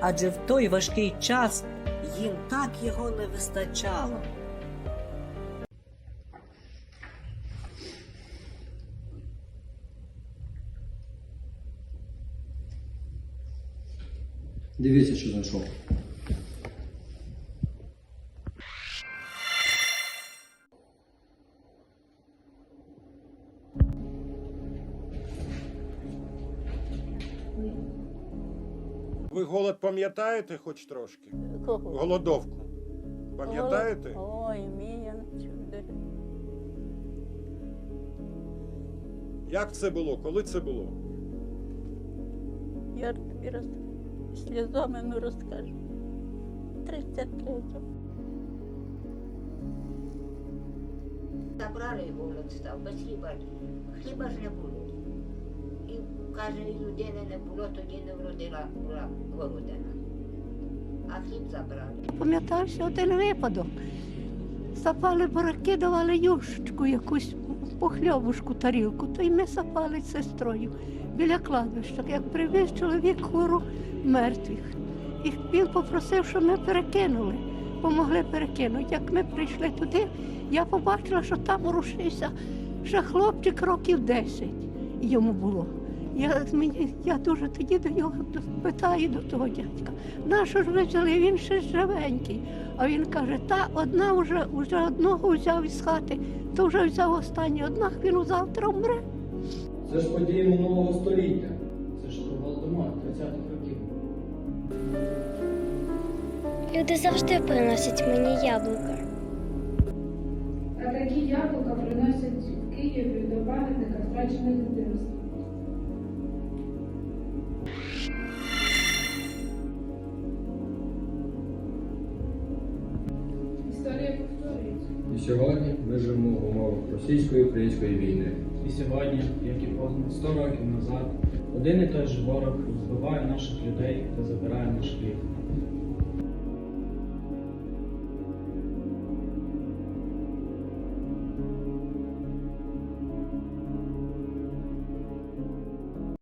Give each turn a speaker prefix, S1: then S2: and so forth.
S1: адже в той важкий час їм так його не вистачало.
S2: Дивіться, що знайшов.
S3: Ви голод пам'ятаєте хоч трошки?
S4: Кого?
S3: Голодовку. Пам'ятаєте?
S4: Ой, мій чудо.
S3: Як це було? Коли це було?
S4: Я тобі роз... сльозами не розкажу. 33-го.
S5: Забрали голод став, без хліба. Хліба ж не було. Каже, людини не було, тоді не вродила городина. А хліб забрали.
S6: Пам'ятався один випадок. Сапали бураки, давали юшечку, якусь похльобушку, тарілку, то й ми сапали з сестрою біля кладовища. Як привіз чоловік хору мертвих. І він попросив, щоб ми перекинули, помогли перекинути. Як ми прийшли туди, я побачила, що там рушився ще хлопчик років 10 йому було. Я, мені, я дуже тоді до нього питаю до того дядька, на що ж ви взяли? Він ще живенький. А він каже, та одна вже, вже одного взяв із хати, то вже взяв останній, однак він завтра вмре.
S2: Це ж події минулого століття. Це ж Голодомор 30-х років.
S7: Люди завжди приносять мені яблука.
S8: А такі яблука приносять в Києві до пам'ятника втрачене дитинство. Історія повторюється.
S2: І сьогодні ми живемо в умовах російської української війни.
S9: І сьогодні, як і понад 100 років назад, один і той же ворог збиває наших людей та забирає наш хліб.